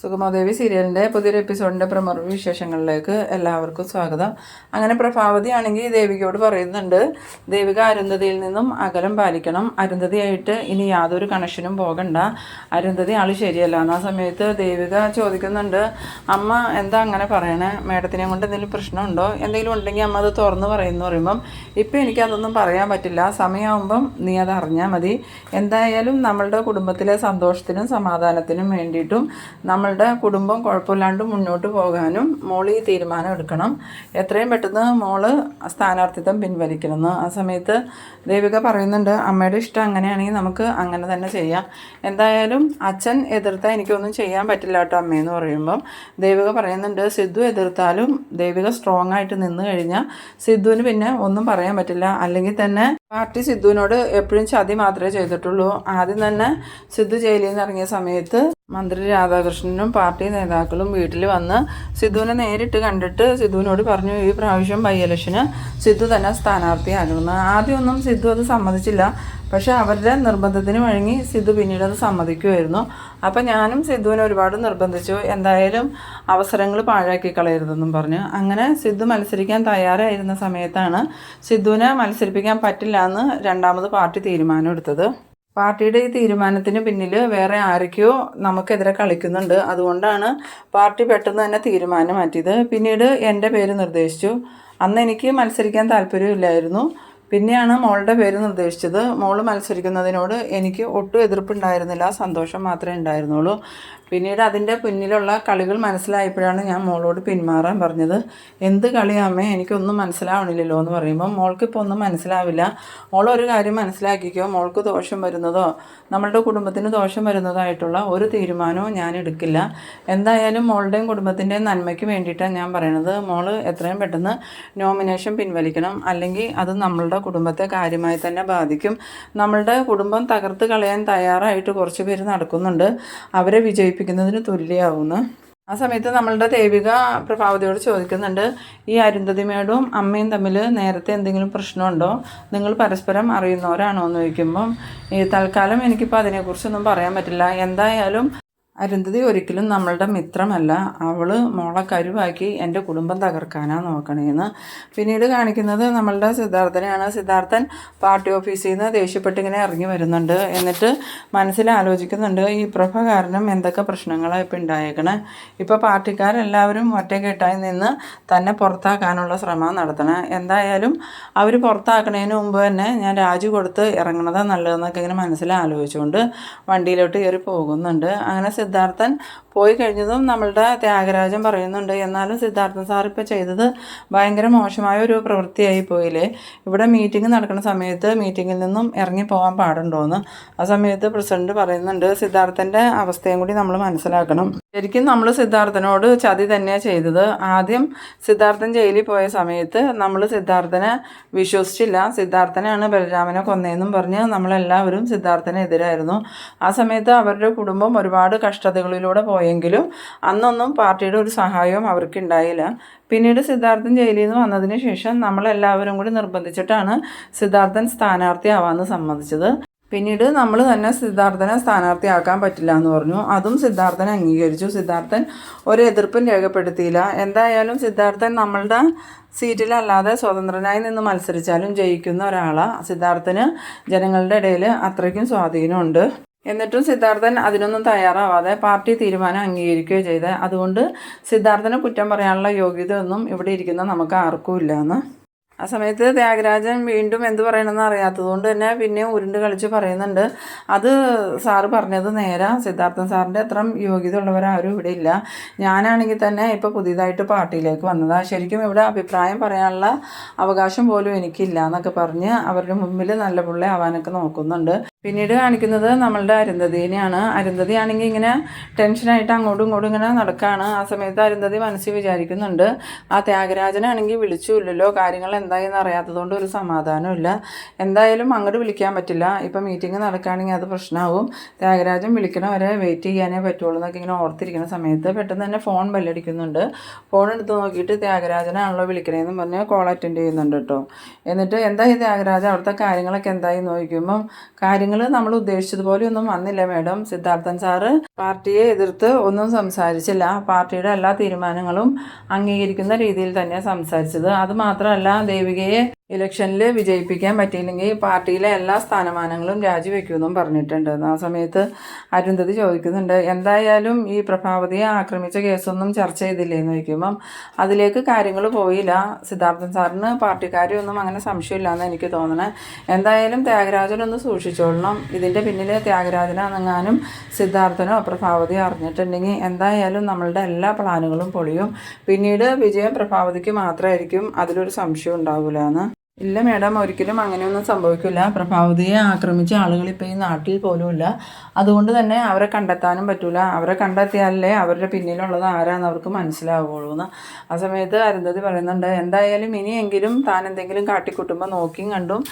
സുഗമാദേവി സീരിയലിന്റെ പുതിയൊരു എപ്പിസോഡിന്റെ പ്രമുഖ വിശേഷങ്ങളിലേക്ക് എല്ലാവർക്കും സ്വാഗതം. അങ്ങനെ പ്രഭാവതി ആണെങ്കിൽ ദേവികയോട് പറയുന്നുണ്ട് ദേവിക അരുന്ധതിയിൽ നിന്നും അകലം പാലിക്കണം. അരുന്ധതിയായിട്ട് ഇനി യാതൊരു കണക്ഷനും പോകണ്ട. അരുന്ധതി ആൾ ശരിയല്ല. ആ സമയത്ത് ദേവിക ചോദിക്കുന്നുണ്ട് അമ്മ എന്താ അങ്ങനെ പറയണേ? മേഡത്തിനെ കൊണ്ട് എന്തെങ്കിലും പ്രശ്നമുണ്ടോ? എന്തെങ്കിലും ഉണ്ടെങ്കിൽ അമ്മ അത് തുറന്ന് പറയുന്നു പറയുമ്പം ഇപ്പം എനിക്കതൊന്നും പറയാൻ പറ്റില്ല. സമയമാകുമ്പം നീ അത് അറിഞ്ഞാൽ മതി. എന്തായാലും നമ്മളുടെ കുടുംബത്തിലെ സന്തോഷത്തിനും സമാധാനത്തിനും വേണ്ടിയിട്ടും നമ്മളുടെ കുടുംബം കുഴപ്പമില്ലാണ്ട് മുന്നോട്ട് പോകാനും മോൾ ഈ തീരുമാനം എടുക്കണം. എത്രയും പെട്ടെന്ന് മോൾ സ്ഥാനാർത്ഥിത്വം പിൻവലിക്കണമെന്ന്. ആ സമയത്ത് ദേവിക പറയുന്നുണ്ട് അമ്മയുടെ ഇഷ്ടം അങ്ങനെയാണെങ്കിൽ നമുക്ക് അങ്ങനെ തന്നെ ചെയ്യാം. എന്തായാലും അച്ഛൻ എതിർത്താൽ എനിക്കൊന്നും ചെയ്യാൻ പറ്റില്ല കേട്ടോ അമ്മയെന്ന് പറയുമ്പം ദേവിക പറയുന്നുണ്ട് സിദ്ധു എതിർത്താലും ദേവിക സ്ട്രോങ് ആയിട്ട് നിന്ന് കഴിഞ്ഞാൽ സിദ്ധുവിന് പിന്നെ ഒന്നും പറയാൻ പറ്റില്ല. അല്ലെങ്കിൽ തന്നെ പാർട്ടി സിദ്ധുവിനോട് എപ്പോഴും ചതി മാത്രമേ ചെയ്തിട്ടുള്ളൂ. ആദ്യം തന്നെ സിദ്ധു ജയിലിൽ നിന്ന് ഇറങ്ങിയ സമയത്ത് മന്ത്രി രാധാകൃഷ്ണനും പാർട്ടി നേതാക്കളും വീട്ടിൽ വന്ന് സിദ്ധുവിനെ നേരിട്ട് കണ്ടിട്ട് സിദ്ധുവിനോട് പറഞ്ഞു ഈ പ്രാവശ്യം ബൈ ഇലക്ഷന് സിദ്ധു തന്നെ സ്ഥാനാർത്ഥിയാകണമെന്ന് ആദ്യമൊന്നും സിദ്ധു അത് സമ്മതിച്ചില്ല. പക്ഷെ അവരുടെ നിർബന്ധത്തിന് വഴങ്ങി സിദ്ധു പിന്നീട് അത് സമ്മതിക്കുമായിരുന്നു. അപ്പം ഞാനും സിദ്ധുവിനെ ഒരുപാട് നിർബന്ധിച്ചു. എന്തായാലും അവസരങ്ങൾ പാഴാക്കി കളയരുതെന്നും പറഞ്ഞു. അങ്ങനെ സിദ്ധു മത്സരിക്കാൻ തയ്യാറായിരുന്ന സമയത്താണ് സിദ്ധുവിനെ മത്സരിപ്പിക്കാൻ പറ്റില്ല എന്ന് രണ്ടാമത് പാർട്ടി തീരുമാനം എടുത്തത്. പാർട്ടിയുടെ ഈ തീരുമാനത്തിന് പിന്നിൽ വേറെ ആരൊക്കെയോ നമുക്കെതിരെ കളിക്കുന്നുണ്ട്. അതുകൊണ്ടാണ് പാർട്ടി പെട്ടെന്ന് തന്നെ തീരുമാനം മാറ്റിയത് പിന്നീട് എന്റെ പേര് നിർദ്ദേശിച്ചു. അന്ന് എനിക്ക് മത്സരിക്കാൻ താല്പര്യമില്ലായിരുന്നു. പിന്നെയാണ് മോളുടെ പേര് നിർദ്ദേശിച്ചത്. മോൾ മത്സരിക്കുന്നതിനോട് എനിക്ക് ഒട്ടും എതിർപ്പുണ്ടായിരുന്നില്ല. സന്തോഷം മാത്രമേ ഉണ്ടായിരുന്നുള്ളൂ. പിന്നീട് അതിന്റെ പിന്നിലുള്ള കളികൾ മനസ്സിലായപ്പോഴാണ് ഞാൻ മോളോട് പിന്മാറാൻ പറഞ്ഞത്. എന്ത് കളിയാമേ എനിക്കൊന്നും മനസ്സിലാവണില്ലല്ലോ എന്ന് പറയുമ്പോൾ മോൾക്കിപ്പോൾ ഒന്നും മനസ്സിലാവില്ല. മോൾ ഒരു കാര്യം മനസ്സിലാക്കിക്കോ മോൾക്ക് ദോഷം വരുന്നതോ നമ്മളുടെ കുടുംബത്തിന് ദോഷം വരുന്നതായിട്ടുള്ള ഒരു തീരുമാനവും ഞാൻ എടുക്കില്ല. എന്തായാലും മോളുടെയും കുടുംബത്തിന്റെയും നന്മയ്ക്ക് വേണ്ടിയിട്ടാണ് ഞാൻ പറയണത്. മോൾ എത്രയും പെട്ടെന്ന് നോമിനേഷൻ പിൻവലിക്കണം. അല്ലെങ്കിൽ അത് നമ്മളുടെ കുടുംബത്തെ കാര്യമായി തന്നെ ബാധിക്കും. നമ്മളുടെ കുടുംബം തകർത്ത് കളയാൻ തയ്യാറായിട്ട് കുറച്ച് പേര് നടക്കുന്നുണ്ട്. അവരെ വിജയിപ്പിക്കുന്നതിന് തുല്യമാവുന്നു ആ സമയത്ത് നമ്മളുടെ ദേവിക പ്രഭാവതിയോട് ചോദിക്കുന്നുണ്ട് ഈ അരുന്ധതിമയോടും അമ്മയും തമ്മിൽ നേരത്തെ എന്തെങ്കിലും പ്രശ്നമുണ്ടോ? നിങ്ങൾ പരസ്പരം അറിയുന്നവരാണോ? എന്ന് ചോദിക്കുമ്പം ഈ തൽക്കാലം എനിക്കിപ്പോൾ അതിനെക്കുറിച്ചൊന്നും പറയാൻ പറ്റില്ല. എന്തായാലും അരുന്ധതി ഒരിക്കലും നമ്മളുടെ മിത്രമല്ല. അവൾ മോളെ കരുവാക്കി എന്റെ കുടുംബം തകർക്കാനാണ് നോക്കണേന്ന്. പിന്നീട് കാണിക്കുന്നത് നമ്മളുടെ സിദ്ധാർത്ഥനെയാണ്. സിദ്ധാർത്ഥൻ പാർട്ടി ഓഫീസിൽ നിന്ന് ദേഷ്യപ്പെട്ട് ഇങ്ങനെ ഇറങ്ങി വരുന്നുണ്ട്. എന്നിട്ട് മനസ്സിൽ ആലോചിക്കുന്നുണ്ട് ഈ പ്രഭ കാരണം എന്തൊക്കെ പ്രശ്നങ്ങളാണ് ഇപ്പോൾ ഉണ്ടായേക്കണേ ഇപ്പോൾ പാർട്ടിക്കാരെല്ലാവരും ഒറ്റക്കെട്ടായി നിന്ന് തന്നെ പുറത്താക്കാനുള്ള ശ്രമം നടത്തണം. എന്തായാലും അവർ പുറത്താക്കണതിന് മുമ്പ് തന്നെ ഞാൻ രാജി കൊടുത്ത് ഇറങ്ങണതാണ് നല്ലതെന്നൊക്കെ ഇങ്ങനെ മനസ്സിൽ ആലോചിച്ചുകൊണ്ട് വണ്ടിയിലോട്ട് കയറി പോകുന്നുണ്ട്. അങ്ങനെ സിദ്ധാർത്ഥൻ പോയി കഴിഞ്ഞതും നമ്മളുടെ ത്യാഗരാജൻ പറയുന്നുണ്ട്. എന്നാലും സിദ്ധാർത്ഥൻ സാർ ഇപ്പോൾ ചെയ്തത് ഭയങ്കര മോശമായ ഒരു പ്രവൃത്തിയായി പോയില്ലേ? ഇവിടെ മീറ്റിംഗ് നടക്കുന്ന സമയത്ത് മീറ്റിങ്ങിൽ നിന്നും ഇറങ്ങി പോകാൻ പാടുണ്ടോയെന്ന് ആ സമയത്ത് പ്രസിഡന്റ് പറയുന്നുണ്ട്. സിദ്ധാർത്ഥന്റെ അവസ്ഥയും കൂടി നമ്മൾ മനസ്സിലാക്കണം. ശരിക്കും നമ്മൾ സിദ്ധാർത്ഥനോട് ചതി തന്നെയാണ് ചെയ്തത്. ആദ്യം സിദ്ധാർത്ഥൻ ജയിലിൽ പോയ സമയത്ത് നമ്മൾ സിദ്ധാർത്ഥനെ വിശ്വസിച്ചില്ല. സിദ്ധാർത്ഥനാണ് ബലരാമനെ കൊന്നതെന്നും പറഞ്ഞ് നമ്മളെല്ലാവരും സിദ്ധാർത്ഥനെതിരായിരുന്നു ആ സമയത്ത് അവരുടെ കുടുംബം ഒരുപാട് കഷ്ടതകളിലൂടെ പോയെങ്കിലും അന്നൊന്നും പാർട്ടിയുടെ ഒരു സഹായവും അവർക്ക് ഉണ്ടായില്ല പിന്നീട് സിദ്ധാർത്ഥൻ ജയിലിൽ നിന്ന് വന്നതിന് ശേഷം നമ്മളെല്ലാവരും കൂടി നിർബന്ധിച്ചിട്ടാണ് സിദ്ധാർത്ഥൻ സ്ഥാനാർത്ഥി സ്ഥാനാർത്ഥിയാവാമെന്ന് സമ്മതിച്ചത്. പിന്നീട് നമ്മൾ തന്നെ സിദ്ധാർത്ഥനെ സ്ഥാനാർത്ഥിയാക്കാൻ പറ്റില്ല എന്ന് പറഞ്ഞു. അതും സിദ്ധാർത്ഥൻ അംഗീകരിച്ചു. സിദ്ധാർത്ഥൻ ഒരു എതിർപ്പും രേഖപ്പെടുത്തിയില്ല. എന്തായാലും സിദ്ധാർത്ഥൻ നമ്മളുടെ സീറ്റിലല്ലാതെ സ്വതന്ത്രനായി നിന്ന് മത്സരിച്ചാലും ജയിക്കുന്ന ഒരാളാണ് സിദ്ധാർത്ഥന്. ജനങ്ങളുടെ ഇടയിൽ അത്രയ്ക്കും സ്വാധീനമുണ്ട്. എന്നിട്ടും സിദ്ധാർത്ഥൻ അതിനൊന്നും തയ്യാറാവാതെ പാർട്ടി തീരുമാനം അംഗീകരിക്കുകയോ ചെയ്ത്. അതുകൊണ്ട് സിദ്ധാർത്ഥനെ കുറ്റം പറയാനുള്ള യോഗ്യതയൊന്നും ഇവിടെ ഇരിക്കുന്ന നമുക്ക് ആർക്കും ഇല്ലയെന്ന് ആ സമയത്ത് ത്യാഗരാജൻ വീണ്ടും എന്ത് പറയണമെന്ന് അറിയാത്തതുകൊണ്ട് തന്നെ പിന്നെ ഉരുണ്ട് കളിച്ച് പറയുന്നുണ്ട്. അത് സാറ് പറഞ്ഞത് നേരെ. സിദ്ധാർത്ഥൻ സാറിന്റെ അത്ര യോഗ്യത ഉള്ളവരാരും ഇവിടെ ഇല്ല. ഞാനാണെങ്കിൽ തന്നെ ഇപ്പോൾ പുതിയതായിട്ട് പാർട്ടിയിലേക്ക് വന്നതാണ് ശരിക്കും ഇവിടെ അഭിപ്രായം പറയാനുള്ള അവകാശം പോലും എനിക്കില്ല എന്നൊക്കെ പറഞ്ഞ് അവരുടെ മുമ്പിൽ നല്ല പുള്ളി ആവാനൊക്കെ നോക്കുന്നുണ്ട്. പിന്നീട് കാണിക്കുന്നത് നമ്മളുടെ അരുന്ധതിനെയാണ്. അരുന്ധതി ആണെങ്കിൽ ഇങ്ങനെ ടെൻഷനായിട്ട് അങ്ങോട്ടും ഇങ്ങോട്ടും ഇങ്ങനെ നടക്കുകയാണ് ആ സമയത്ത് അരുന്ധതി മനസ്സിൽ വിചാരിക്കുന്നുണ്ട് ആ ത്യാഗരാജനാണെങ്കിൽ വിളിച്ചുമില്ലല്ലോ കാര്യങ്ങൾ എന്തായെന്ന് അറിയാത്തതുകൊണ്ട് ഒരു സമാധാനമില്ല എന്തായാലും അങ്ങോട്ട് വിളിക്കാൻ പറ്റില്ല. ഇപ്പം മീറ്റിംഗ് നടക്കുകയാണെങ്കിൽ അത് പ്രശ്നമാവും. ത്യാഗരാജൻ വിളിക്കണ വരെ വെയിറ്റ് ചെയ്യാനേ പറ്റുള്ളൂ എന്നൊക്കെ ഇങ്ങനെ ഓർത്തിരിക്കുന്ന സമയത്ത് പെട്ടെന്ന് തന്നെ ഫോൺ ബല്ലടിക്കുന്നുണ്ട് ഫോൺ എടുത്ത് നോക്കിയിട്ട് ത്യാഗരാജനാണല്ലോ വിളിക്കണേന്ന് പറഞ്ഞ് കോൾ അറ്റൻഡ് ചെയ്യുന്നുണ്ട് കേട്ടോ. എന്നിട്ട് എന്തായി ത്യാഗരാജൻ അവിടുത്തെ കാര്യങ്ങളൊക്കെ എന്തായി നോക്കുമ്പം കാര്യങ്ങൾ കാര്യങ്ങൾ നമ്മൾ ഉദ്ദേശിച്ചതുപോലെ ഒന്നും വന്നില്ല മാഡം. സിദ്ധാർത്ഥൻ സാറ് പാർട്ടിയെ എതിർത്ത് ഒന്നും സംസാരിച്ചില്ല. പാർട്ടിയുടെ എല്ലാ തീരുമാനങ്ങളും അംഗീകരിക്കുന്ന രീതിയിൽ തന്നെ സംസാരിച്ചത്. അത് മാത്രമല്ല ദേവികയെ ഇലക്ഷനിൽ വിജയിപ്പിക്കാൻ പറ്റിയില്ലെങ്കിൽ പാർട്ടിയിലെ എല്ലാ സ്ഥാനമാനങ്ങളും രാജിവെക്കുമെന്നും പറഞ്ഞിട്ടുണ്ട്. ആ സമയത്ത് അരുന്ധതി ചോദിക്കുന്നുണ്ട് എന്തായാലും ഈ പ്രഭാവതിയെ ആക്രമിച്ച കേസൊന്നും ചർച്ച ചെയ്തില്ലേ എന്ന് ചോദിക്കുമ്പം അതിലേക്ക് കാര്യങ്ങൾ പോയില്ല. സിദ്ധാർത്ഥൻ സാറിന് പാർട്ടിക്കാരെയൊന്നും അങ്ങനെ സംശയമില്ലാന്ന് എനിക്ക് തോന്നണേ. എന്തായാലും ത്യാഗരാജനൊന്ന് സൂക്ഷിച്ചോളണം. ഇതിന്റെ പിന്നിൽ ത്യാഗരാജനാണെങ്ങാനും സിദ്ധാർത്ഥനോ പ്രഭാവതിയോ അറിഞ്ഞിട്ടുണ്ടെങ്കിൽ എന്തായാലും നമ്മളുടെ എല്ലാ പ്ലാനുകളും പൊളിയും. പിന്നീട് വിജയം പ്രഭാവതിക്ക് മാത്രമായിരിക്കും അതിലൊരു സംശയം ഉണ്ടാവില്ല ഇല്ല മേഡം ഒരിക്കലും അങ്ങനെയൊന്നും സംഭവിക്കില്ല പ്രഭാവതിയെ ആക്രമിച്ച ആളുകൾ ഇപ്പോൾ ഈ നാട്ടിൽ പോലുമില്ല. അതുകൊണ്ട് തന്നെ അവരെ കണ്ടെത്താനും പറ്റൂല. അവരെ കണ്ടെത്തിയാലേ അവരുടെ പിന്നിലുള്ളത് ആരാന്ന് അവർക്ക് മനസ്സിലാവുള്ളൂ എന്ന്. ആ സമയത്ത് അരുന്ധതി പറയുന്നുണ്ട് എന്തായാലും ഇനിയെങ്കിലും താൻ എന്തെങ്കിലും കാട്ടിക്കൂട്ടുമ്പോൾ നോക്കിയും കണ്ടും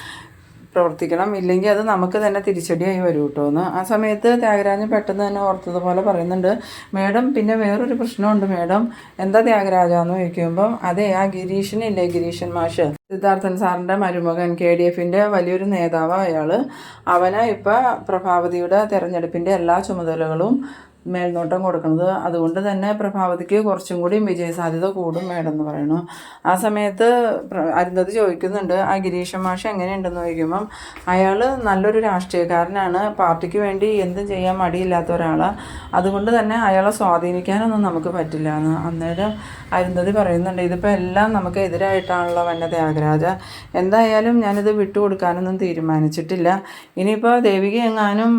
പ്രവർത്തിക്കണം. ഇല്ലെങ്കിൽ അത് നമുക്ക് തന്നെ തിരിച്ചടിയായി വരും കേട്ടോ എന്ന്. ആ സമയത്ത് ത്യാഗരാജൻ പെട്ടെന്ന് തന്നെ ഓർത്തതുപോലെ പറയുന്നുണ്ട് മേഡം പിന്നെ വേറൊരു പ്രശ്നമുണ്ട് മേഡം. എന്താ ത്യാഗരാജ എന്ന് ചോദിക്കുമ്പം അതെ ആ ഗിരീഷനില്ലേ ഗിരീഷൻ മാഷ്? സിദ്ധാർത്ഥൻ സാറിന്റെ മരുമകൻ കെ ഡി എഫിന്റെ വലിയൊരു നേതാവ് അയാൾ അവന് ഇപ്പോൾ പ്രഭാവതിയുടെ തെരഞ്ഞെടുപ്പിന്റെ എല്ലാ ചുമതലകളും മേൽനോട്ടം കൊടുക്കുന്നത്. അതുകൊണ്ട് തന്നെ പ്രഭാവതിക്ക് കുറച്ചും കൂടി വിജയസാധ്യത കൂടും മേഡം എന്ന് പറയുന്നു. ആ സമയത്ത് അരുന്ധതി ചോദിക്കുന്നുണ്ട് ആ ഗിരീഷ മാഷ് എങ്ങനെയുണ്ടെന്ന് ചോദിക്കുമ്പം അയാൾ നല്ലൊരു രാഷ്ട്രീയക്കാരനാണ്. പാർട്ടിക്ക് വേണ്ടി എന്തും ചെയ്യാൻ മടിയില്ലാത്ത ഒരാളാണ് അതുകൊണ്ട് തന്നെ അയാളെ സ്വാധീനിക്കാനൊന്നും നമുക്ക് പറ്റില്ല എന്ന്. അന്നേരം അരുന്ധതി പറയുന്നുണ്ട് ഇതിപ്പോൾ എല്ലാം നമുക്ക് എതിരായിട്ടാണല്ലോ വന്ന ത്യാഗരാജ. എന്തായാലും ഞാനിത് വിട്ടുകൊടുക്കാനൊന്നും തീരുമാനിച്ചിട്ടില്ല. ഇനിയിപ്പോൾ ദേവിക എങ്ങാനും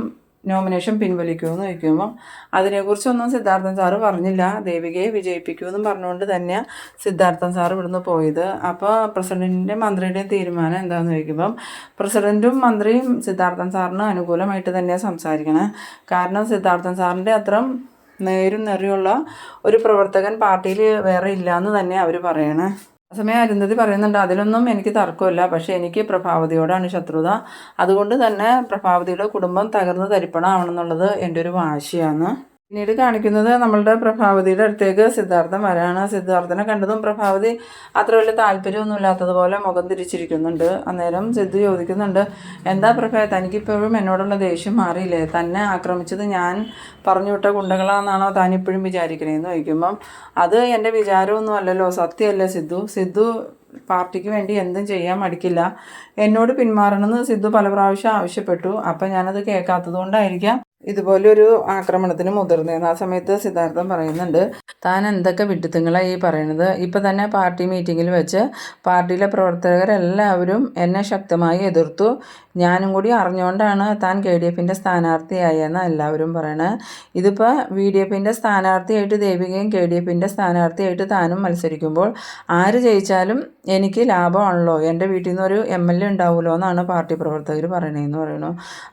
നോമിനേഷൻ പിൻവലിക്കുമെന്ന് ചോദിക്കുമ്പോൾ അതിനെക്കുറിച്ചൊന്നും സിദ്ധാർത്ഥൻ സാറ് പറഞ്ഞില്ല. ദേവികയെ വിജയിപ്പിക്കുമെന്നും പറഞ്ഞുകൊണ്ട് തന്നെയാണ് സിദ്ധാർത്ഥൻ സാർ ഇവിടുന്ന് പോയത്. അപ്പോൾ പ്രസിഡന്റിന്റെ മന്ത്രിയുടെയും തീരുമാനം എന്താണെന്ന് ചോദിക്കുമ്പം പ്രസിഡന്റും മന്ത്രിയും സിദ്ധാർത്ഥൻ സാറിന് അനുകൂലമായിട്ട് തന്നെയാണ് സംസാരിക്കണേ. കാരണം സിദ്ധാർത്ഥൻ സാറിന്റെ അത്രയും നേരും നിറയുള്ള ഒരു പ്രവർത്തകൻ പാർട്ടിയിൽ വേറെ ഇല്ല എന്ന് തന്നെ അവർ പറയണേ. സമയം അരുന്ധതി പറയുന്നുണ്ട് അതിലൊന്നും എനിക്ക് തർക്കമില്ല. പക്ഷേ എനിക്ക് പ്രഭാവതിയോടാണ് ശത്രുത. അതുകൊണ്ട് തന്നെ പ്രഭാവതിയുടെ കുടുംബം തകർന്ന് തരിപ്പണമാവണമെന്നുള്ളത് എന്റെ ഒരു വാശിയാണ്. പിന്നീട് കാണിക്കുന്നത് നമ്മളുടെ പ്രഭാവതിയുടെ അടുത്തേക്ക് സിദ്ധാർത്ഥൻ വരാണ്. സിദ്ധാർത്ഥനെ കണ്ടതും പ്രഭാവതി അത്ര വലിയ താല്പര്യമൊന്നും ഇല്ലാത്തതുപോലെ മുഖം തിരിച്ചിരിക്കുന്നുണ്ട്. അന്നേരം സിദ്ധു ചോദിക്കുന്നുണ്ട് എന്താ പ്രഭ തനിക്കിപ്പോഴും എന്നോടുള്ള ദേഷ്യം മാറിയില്ലേ? തന്നെ ആക്രമിച്ചത് ഞാൻ പറഞ്ഞു വിട്ട ഗുണ്ടകളാണെന്നാണോ താൻ ഇപ്പോഴും വിചാരിക്കണേന്ന് ചോദിക്കുമ്പം അത് എന്റെ വിചാരമൊന്നും അല്ലല്ലോ സത്യമല്ലേ സിദ്ധു? സിദ്ധു പാർട്ടിക്ക് വേണ്ടി എന്തും ചെയ്യാൻ മടിക്കില്ല. എന്നോട് പിന്മാറണമെന്ന് സിദ്ധു പല പ്രാവശ്യം ആവശ്യപ്പെട്ടു. അപ്പം ഞാനത് കേൾക്കാത്തത് കൊണ്ടായിരിക്കാം ഇതുപോലൊരു ആക്രമണത്തിന് മുതിർന്നതെന്ന് ആ സമയത്ത് സിദ്ധാർത്ഥൻ പറയുന്നുണ്ട്. താൻ എന്തൊക്കെ വിഡ്ഢിത്തങ്ങളാണ് ഈ പറയുന്നത് ഇപ്പം തന്നെ പാർട്ടി മീറ്റിങ്ങിൽ വെച്ച് പാർട്ടിയിലെ പ്രവർത്തകരെല്ലാവരും എന്നെ ശക്തമായി എതിർത്തു. ഞാനും കൂടി അറിഞ്ഞുകൊണ്ടാണ് താൻ കെ ഡി എഫിന്റെ സ്ഥാനാർത്ഥിയായെന്ന് എല്ലാവരും പറയണത് ഇതിപ്പോൾ വി ഡി എഫിന്റെ സ്ഥാനാർത്ഥിയായിട്ട് ദേവികയും കെ ഡി എഫിന്റെ സ്ഥാനാർത്ഥിയായിട്ട് താനും മത്സരിക്കുമ്പോൾ ആര് ജയിച്ചാലും എനിക്ക് ലാഭമാണല്ലോ. എന്റെ വീട്ടിൽ നിന്ന് ഒരു എം എൽ എ ഉണ്ടാവുമല്ലോ എന്നാണ് പാർട്ടി പ്രവർത്തകർ പറയണതെന്ന് പറയുന്നു.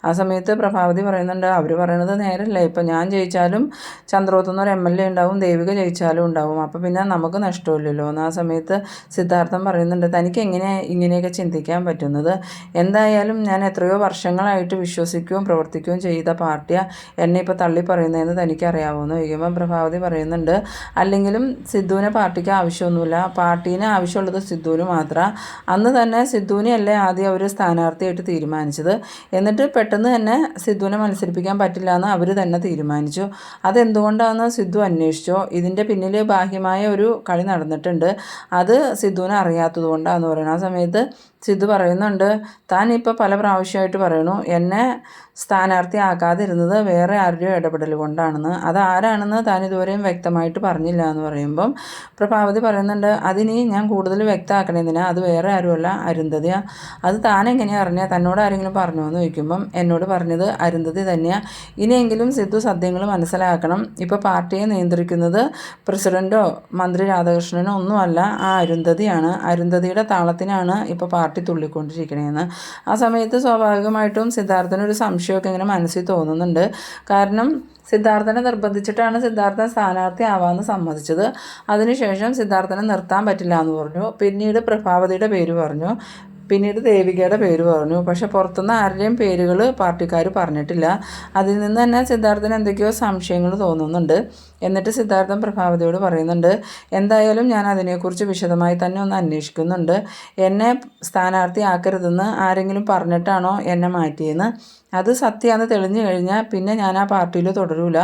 ആ സമയത്ത് പ്രഭാവതി പറയുന്നുണ്ട് അവർ പറയണത് നേരല്ല. ഇപ്പം ഞാൻ ജയിച്ചാലും ചന്ദ്രോത്തുനിന്ന് ഒരു എം എൽ എ ഉണ്ടാവും ദേവിക ജയിച്ചാലും ഉണ്ടാവും. അപ്പോൾ പിന്നെ നമുക്ക് നഷ്ടമില്ലല്ലോ. എന്ന് ആ സമയത്ത് സിദ്ധാർത്ഥം പറയുന്നുണ്ട് തനിക്ക് എങ്ങനെ ഇങ്ങനെയൊക്കെ ചിന്തിക്കാൻ പറ്റുന്നത്? എന്തായാലും ഞാൻ എത്രയോ വർഷങ്ങളായിട്ട് വിശ്വസിക്കുകയും പ്രവർത്തിക്കുകയും ചെയ്ത പാർട്ടിയാണ് എന്നെ ഇപ്പോൾ തള്ളി പറയുന്നതെന്ന് തനിക്ക് അറിയാവുമെന്ന് ചോദിക്കുമ്പോൾ പ്രഭാവതി പറയുന്നുണ്ട് അല്ലെങ്കിലും സിദ്ധുവിനെ പാർട്ടിക്ക് ആവശ്യമൊന്നുമില്ല. പാർട്ടീനെ ആവശ്യമുള്ളത് സിദ്ധുവിന് മാത്രമാണ് അന്ന് തന്നെ സിദ്ധുവിനെ അല്ലേ ആദ്യം അവർ സ്ഥാനാർത്ഥിയായിട്ട് തീരുമാനിച്ചത്? എന്നിട്ട് പെട്ടെന്ന് തന്നെ സിദ്ധുവിനെ മത്സരിപ്പിക്കാൻ പറ്റില്ല എന്ന് അവർ തന്നെ തീരുമാനിച്ചു. അതെന്തുകൊണ്ടാണെന്ന് സിദ്ധു അന്വേഷിച്ചോ? ഇതിന്റെ പിന്നിൽ ബാഹ്യമായ ഒരു കളി നടന്നിട്ടുണ്ട്. അത് സിദ്ധുവിനെ അറിയാത്തത് കൊണ്ടാണെന്ന് പറയുന്നത് ആ സമയത്ത് സിദ്ധു പറയുന്നുണ്ട്. താൻ ഇപ്പോൾ പല പ്രാവശ്യമായിട്ട് പറയണു എന്നെ സ്ഥാനാർത്ഥി ആക്കാതിരുന്നത് വേറെ ആരുടെയോ ഇടപെടൽ കൊണ്ടാണെന്ന്. അത് ആരാണെന്ന് താൻ ഇതുവരെയും വ്യക്തമായിട്ട് പറഞ്ഞില്ല എന്ന് പറയുമ്പം പ്രഭാവതി പറയുന്നുണ്ട് അതിനി ഞാൻ കൂടുതൽ വ്യക്തമാക്കണതിനാ അത് വേറെ ആരുമല്ല അരുന്ധതിയാണ് അത് താൻ എങ്ങനെയാണ് അറിഞ്ഞാൽ തന്നോട് ആരെങ്കിലും പറഞ്ഞോ? എന്ന് ചോദിക്കുമ്പം എന്നോട് പറഞ്ഞത് അരുന്ധതി തന്നെയാണ് ഇനിയെങ്കിലും സിദ്ധു സത്യങ്ങൾ മനസ്സിലാക്കണം. ഇപ്പോൾ പാർട്ടിയെ നിയന്ത്രിക്കുന്നത് പ്രസിഡന്റോ മന്ത്രി രാധാകൃഷ്ണനോ ഒന്നുമല്ല ആ അരുന്ധതിയാണ്. അരുന്ധതിയുടെ താളത്തിനാണ് ഇപ്പോൾ പാർട്ടി തുള്ളിക്കൊണ്ടിരിക്കണേന്ന്. ആ സമയത്ത് സ്വാഭാവികമായിട്ടും സിദ്ധാർത്ഥനൊരു സംശയമൊക്കെ ഇങ്ങനെ മനസ്സിൽ തോന്നുന്നുണ്ട്. കാരണം സിദ്ധാർത്ഥനെ നിർബന്ധിച്ചിട്ടാണ് സിദ്ധാർത്ഥൻ സ്ഥാനാർത്ഥി ആവാമെന്ന് സമ്മതിച്ചത്. അതിനുശേഷം സിദ്ധാർത്ഥനെ നിർത്താൻ പറ്റില്ല എന്ന് പറഞ്ഞു. പിന്നീട് പ്രഭാവതിയുടെ പേര് പറഞ്ഞു. പിന്നീട് ദേവികയുടെ പേര് പറഞ്ഞു. പക്ഷെ പുറത്തുനിന്ന് ആരുടെയും പേരുകൾ പാർട്ടിക്കാർ പറഞ്ഞിട്ടില്ല. അതിൽ നിന്ന് തന്നെ സിദ്ധാർത്ഥന് എന്തൊക്കെയോ സംശയങ്ങൾ തോന്നുന്നുണ്ട്. എന്നിട്ട് സിദ്ധാർത്ഥം പ്രഭാവതിയോട് പറയുന്നുണ്ട് എന്തായാലും ഞാൻ അതിനെക്കുറിച്ച് വിശദമായി തന്നെ ഒന്ന് അന്വേഷിക്കുന്നുണ്ട്. എന്നെ സ്ഥാനാർത്ഥി ആക്കരുതെന്ന് ആരെങ്കിലും പറഞ്ഞിട്ടാണോ എന്നെ മാറ്റിയെന്ന്? അത് സത്യമാണെന്ന് തെളിഞ്ഞു കഴിഞ്ഞാൽ പിന്നെ ഞാൻ ആ പാർട്ടിയിൽ തുടരൂല.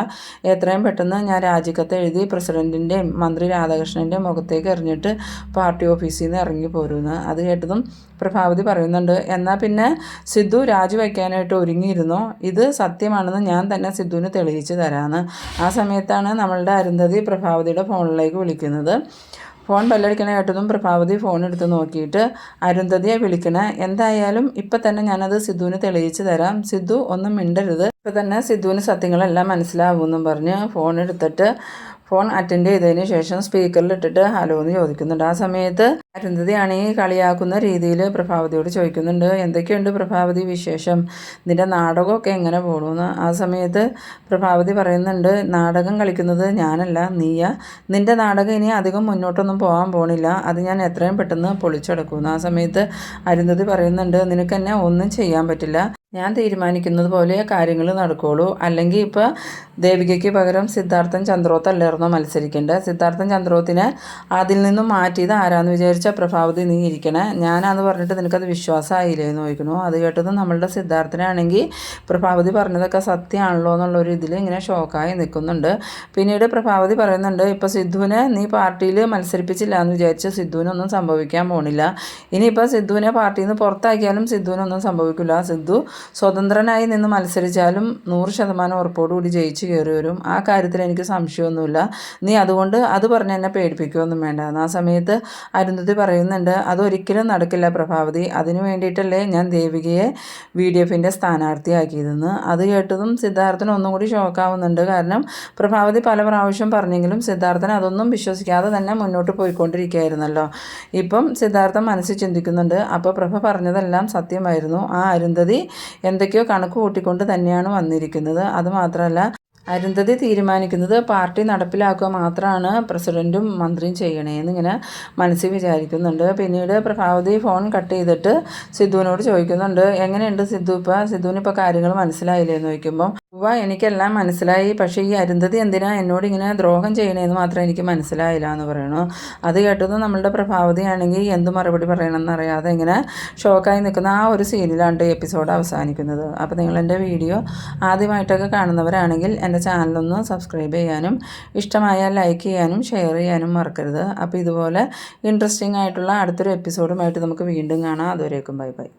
എത്രയും പെട്ടെന്ന് ഞാൻ രാജിക്കത്ത് എഴുതി പ്രസിഡന്റിന്റെയും മന്ത്രി രാധാകൃഷ്ണന്റെയും മുഖത്തേക്ക് എറിഞ്ഞിട്ട് പാർട്ടി ഓഫീസിൽ നിന്ന് ഇറങ്ങി പോരുമെന്ന് അത് കേട്ടതും പ്രഭാവതി പറയുന്നുണ്ട് എന്നാൽ പിന്നെ സിദ്ധു രാജിവെക്കാനായിട്ട് ഒരുങ്ങിയിരുന്നു? ഇത് സത്യമാണെന്ന് ഞാൻ തന്നെ സിദ്ധുവിന് തെളിയിച്ച് തരാമെന്ന് ആ സമയത്താണ് നമ്മളുടെ അരുന്ധതി പ്രഭാവതിയുടെ ഫോണിലേക്ക് വിളിക്കുന്നത്. ഫോൺ ബെല്ലടിക്കണ കേട്ടതും പ്രഭാവതി ഫോൺ എടുത്ത് നോക്കിയിട്ട് അരുന്ധതിയെ വിളിക്കണ എന്തായാലും ഇപ്പം തന്നെ ഞാനത് സിദ്ധുവിന് തെളിയിച്ച് തരാം. സിദ്ധു ഒന്നും മിണ്ടരുത്. ഇപ്പം തന്നെ സിദ്ധുവിന് സത്യങ്ങളെല്ലാം മനസ്സിലാവുമെന്നും പറഞ്ഞ് ഫോൺ എടുത്തിട്ട് ഫോൺ അറ്റൻഡ് ചെയ്തതിന് ശേഷം സ്പീക്കറിൽ ഇട്ടിട്ട് ഹലോ എന്ന് ചോദിക്കുന്നുണ്ട്. ആ സമയത്ത് അരുന്ധതിയാണെങ്കിൽ കളിയാക്കുന്ന രീതിയിൽ പ്രഭാവതിയോട് ചോദിക്കുന്നുണ്ട്. എന്തൊക്കെയുണ്ട് പ്രഭാവതി വിശേഷം? നിന്റെ നാടകമൊക്കെ എങ്ങനെ പോകണമെന്ന് ആ സമയത്ത് പ്രഭാവതി പറയുന്നുണ്ട് നാടകം കളിക്കുന്നത് ഞാനല്ല നീയ. നിന്റെ നാടകം ഇനി അധികം മുന്നോട്ടൊന്നും പോകാൻ പോണില്ല. അത് ഞാൻ എത്രയും പെട്ടെന്ന് പൊളിച്ചെടുക്കുന്നു ആ സമയത്ത് അരുന്ധതി പറയുന്നുണ്ട് നിനക്ക് എന്നെ ഒന്നും ചെയ്യാൻ പറ്റില്ല. ഞാൻ തീരുമാനിക്കുന്നത് പോലെ കാര്യങ്ങൾ നടക്കുകയുള്ളൂ അല്ലെങ്കിൽ ഇപ്പോൾ ദേവികയ്ക്ക് പകരം സിദ്ധാർത്ഥൻ ചന്ദ്രോത്തല്ലായിരുന്നോ മത്സരിക്കേണ്ടത്? സിദ്ധാർത്ഥൻ ചന്ദ്രോത്തിനെ അതിൽ നിന്നും മാറ്റിയത് ആരാന്ന് വിചാരിച്ച പ്രഭാവതി നീ ഇരിക്കണേ. ഞാനാന്ന് പറഞ്ഞിട്ട് നിനക്കത് വിശ്വാസമായില്ലേ എന്ന് ചോദിക്കണു അത് കേട്ടത് നമ്മളുടെ സിദ്ധാർത്ഥനാണെങ്കിൽ പ്രഭാവതി പറഞ്ഞതൊക്കെ സത്യമാണല്ലോ എന്നുള്ളൊരു ഇതിൽ ഇങ്ങനെ ഷോക്കായി നിൽക്കുന്നുണ്ട്. പിന്നീട് പ്രഭാവതി പറയുന്നുണ്ട് ഇപ്പോൾ സിദ്ധുവിനെ നീ പാർട്ടിയിൽ മത്സരിപ്പിച്ചില്ല എന്ന് വിചാരിച്ച് സിദ്ധുവിനൊന്നും സംഭവിക്കാൻ പോണില്ല. ഇനിയിപ്പോൾ സിദ്ധുവിനെ പാർട്ടിയിൽ നിന്ന് പുറത്താക്കിയാലും സിദ്ധുവിനൊന്നും സംഭവിക്കില്ല സിദ്ധു സ്വതന്ത്രനായി നിന്ന് മത്സരിച്ചാലും നൂറ് ശതമാനം ഉറപ്പോടുകൂടി ജയിച്ചു കയറി വരും. ആ കാര്യത്തിൽ എനിക്ക് സംശയമൊന്നുമില്ല. നീ അതുകൊണ്ട് അത് പറഞ്ഞ് എന്നെ പേടിപ്പിക്കുകയൊന്നും വേണ്ട. ആ സമയത്ത് അരുന്ധതി പറയുന്നുണ്ട് അതൊരിക്കലും നടക്കില്ല പ്രഭാവതി. അതിനു വേണ്ടിയിട്ടല്ലേ ഞാൻ ദേവികയെ വി ഡി എഫിന്റെ സ്ഥാനാർത്ഥിയാക്കിയതെന്ന്. അത് കേട്ടതും സിദ്ധാർത്ഥന് ഒന്നും കൂടി ഷോക്കാവുന്നുണ്ട്. കാരണം പ്രഭാവതി പല പ്രാവശ്യം പറഞ്ഞെങ്കിലും സിദ്ധാർത്ഥൻ അതൊന്നും വിശ്വസിക്കാതെ തന്നെ മുന്നോട്ട് പോയിക്കൊണ്ടിരിക്കുകയായിരുന്നല്ലോ. ഇപ്പം സിദ്ധാർത്ഥൻ മനസ്സിൽ ചിന്തിക്കുന്നുണ്ട് അപ്പോൾ പ്രഭ പറഞ്ഞതെല്ലാം സത്യമായിരുന്നു. ആ അരുന്ധതി എന്തൊക്കെയോ കണക്ക് കൂട്ടിക്കൊണ്ട് തന്നെയാണ് വന്നിരിക്കുന്നത്. അതുമാത്രമല്ല അരുന്ധതി തീരുമാനിക്കുന്നത് പാർട്ടി നടപ്പിലാക്കുക മാത്രമാണ് പ്രസിഡന്റും മന്ത്രിയും ചെയ്യണേ ഇങ്ങനെ മനസ്സിൽ വിചാരിക്കുന്നുണ്ട്. പിന്നീട് പ്രഭാവതി ഫോൺ കട്ട് ചെയ്തിട്ട് സിദ്ധുവിനോട് ചോദിക്കുന്നുണ്ട് എങ്ങനെയുണ്ട് സിദ്ധു ഇപ്പോൾ സിദ്ധുവിന് ഇപ്പോൾ കാര്യങ്ങൾ മനസ്സിലായില്ലേ എന്ന് ചോദിക്കുമ്പോൾ ഉവ്വ എനിക്കെല്ലാം മനസ്സിലായി. പക്ഷേ ഈ അരുന്ധതി എന്തിനാ എന്നോട് ഇങ്ങനെ ദ്രോഹം ചെയ്യണേന്ന് മാത്രം എനിക്ക് മനസ്സിലായില്ല എന്ന് പറയണു. അത് കേട്ടത് നമ്മളുടെ പ്രഭാവതിയാണെങ്കിൽ എന്ത് മറുപടി പറയണമെന്ന് അറിയാതെ ഇങ്ങനെ ഷോക്കായി നിൽക്കുന്ന ആ ഒരു സീനിലാണ് എപ്പിസോഡ് അവസാനിക്കുന്നത്. അപ്പോൾ നിങ്ങൾ എന്റെ വീഡിയോ ആദ്യമായിട്ടൊക്കെ കാണുന്നവരാണെങ്കിൽ എന്റെ ചാനലൊന്ന് സബ്സ്ക്രൈബ് ചെയ്യാനും ഇഷ്ടമായാൽ ലൈക്ക് ചെയ്യാനും ഷെയർ ചെയ്യാനും മറക്കരുത്. അപ്പോൾ ഇതുപോലെ ഇൻട്രസ്റ്റിംഗ് ആയിട്ടുള്ള അടുത്തൊരു എപ്പിസോഡുമായിട്ട് നമുക്ക് വീണ്ടും കാണാം. അതുവരേക്കും ബൈ ബൈ.